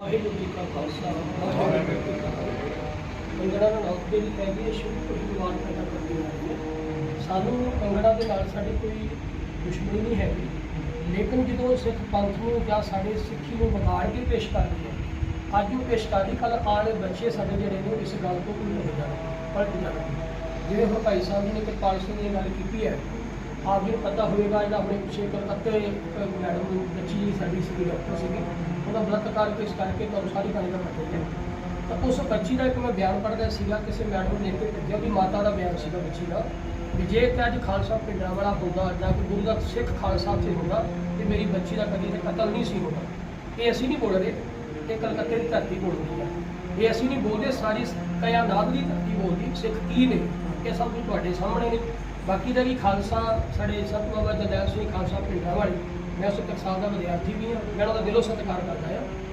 ਵਾਹਿਗੁਰੂ ਜੀ ਕਾ ਖਾਲਸਾ, ਵਾਹਿਗੁਰੂ ਜੀ ਕੀ ਫਤਿਹ। ਭੰਗੜਾ ਦਾ ਨਾਮ ਦੇ ਲਈ ਕਹਿੰਦੀ ਹੈ ਸ਼ੁਰੂ ਤੋਂ ਹੀ ਮਾਨ ਪੈਦਾ ਕਰਦੀ ਰਹੀ ਹੈ ਸਾਨੂੰ ਭੰਗੜਾ ਦੇ ਨਾਲ ਸਾਡੀ ਕੋਈ ਦੁਸ਼ਮਣੀ ਨਹੀਂ ਹੈਗੀ। ਲੇਕਿਨ ਜਦੋਂ ਸਿੱਖ ਪੰਥ ਨੂੰ ਜਾਂ ਸਾਡੇ ਸਿੱਖੀ ਨੂੰ ਵਿਗਾੜ ਕੇ ਪੇਸ਼ ਕਰਦੀ ਹੈ ਅੱਜ ਉਹ ਪੇਸ਼ ਕਰਦੀ ਕੱਲ ਆਉਣ ਬੱਚੇ ਸਾਡੇ ਜਿਹੜੇ ਨੇ ਇਸ ਗੱਲ ਤੋਂ ਭੁੱਲ ਹੋ ਜਾਣਗੇ ਪਲਟ ਜਾਣਗੇ ਜਿਵੇਂ ਹੁਣ ਭਾਈ ਸਾਹਿਬ ਜੀ ਨੇ ਕਿਰਪਾਲ ਸਿੰਘ ਦੀ ਗੱਲ ਕੀਤੀ ਹੈ, ਆਪ ਜੀ ਪਤਾ ਹੋਵੇਗਾ, ਜਿਹੜਾ ਆਪਣੇ ਪਿੱਛੇ ਕਲਕੱਤੇ ਇੱਕ ਮੈਡਮ ਬੱਚੀ, ਸਾਡੀ ਸੀਗੀ ਡਾਕਟਰ ਸੀਗੀ। ਉਹਦਾ ਬਲਾਤਕਾਰ ਕੇਸ ਕਰਕੇ ਤੁਹਾਨੂੰ ਸਾਰੀ ਗੱਲ ਦਾ ਪਤਾ ਹੀ। ਹੈ ਤਾਂ ਉਸ ਬੱਚੀ ਦਾ ਇੱਕ ਮੈਂ ਬਿਆਨ ਪੜ੍ਹਦਾ ਸੀਗਾ, ਕਿਸੇ ਮੈਡਮ ਨੇ ਲਿਖ ਕੇ ਭੇਜਿਆ, ਉਹਦੀ ਮਾਤਾ ਦਾ ਬਿਆਨ ਸੀਗਾ ਬੱਚੀ ਦਾ, ਵੀ ਜੇ ਤੇ ਅੱਜ ਖਾਲਸਾ ਪਿੰਡਾਂ ਵਾਲਾ ਹੁੰਦਾ ਜਾਂ ਕੋਈ ਗੁਰੂ ਦਾ ਸਿੱਖ ਖਾਲਸਾ ਉੱਥੇ ਹੁੰਦਾ, ਤੇ ਮੇਰੀ ਬੱਚੀ ਦਾ ਕਦੀ ਤੇ ਕਤਲ ਨਹੀਂ ਸੀ ਹੋਣਾ ਇਹ ਅਸੀਂ ਨਹੀਂ ਬੋਲ ਰਹੇ, ਇਹ ਕਲਕੱਤੇ ਦੀ ਧਰਤੀ ਬੋਲਦੀ ਹੈ। ਇਹ ਅਸੀਂ ਨਹੀਂ ਬੋਲਦੇ ਸਾਰੀ ਕਾਇਨਾਤ ਦੀ ਧਰਤੀ ਬੋਲਦੀ, ਸਿੱਖ ਕੀ ਨੇ? ਇਹ ਸਭ ਕੁਝ ਤੁਹਾਡੇ ਸਾਹਮਣੇ ਨੇ। ਬਾਕੀ ਦਾ ਵੀ ਖਾਲਸਾ, ਸਾਡੇ ਸਤਿ ਬਾਬਾ ਜਰਨੈਲ ਸਿੰਘ ਖਾਲਸਾ ਪਿੰਡਾਂ ਵਾਲੇ ਮੈਂ ਉਸ ਟਕਸਾਲ ਦਾ ਵਿਦਿਆਰਥੀ ਵੀ ਹਾਂ। ਮੈਂ ਉਹਨਾਂ ਦਾ ਦਿਲੋਂ ਸਤਿਕਾਰ ਕਰਦਾ ਹਾਂ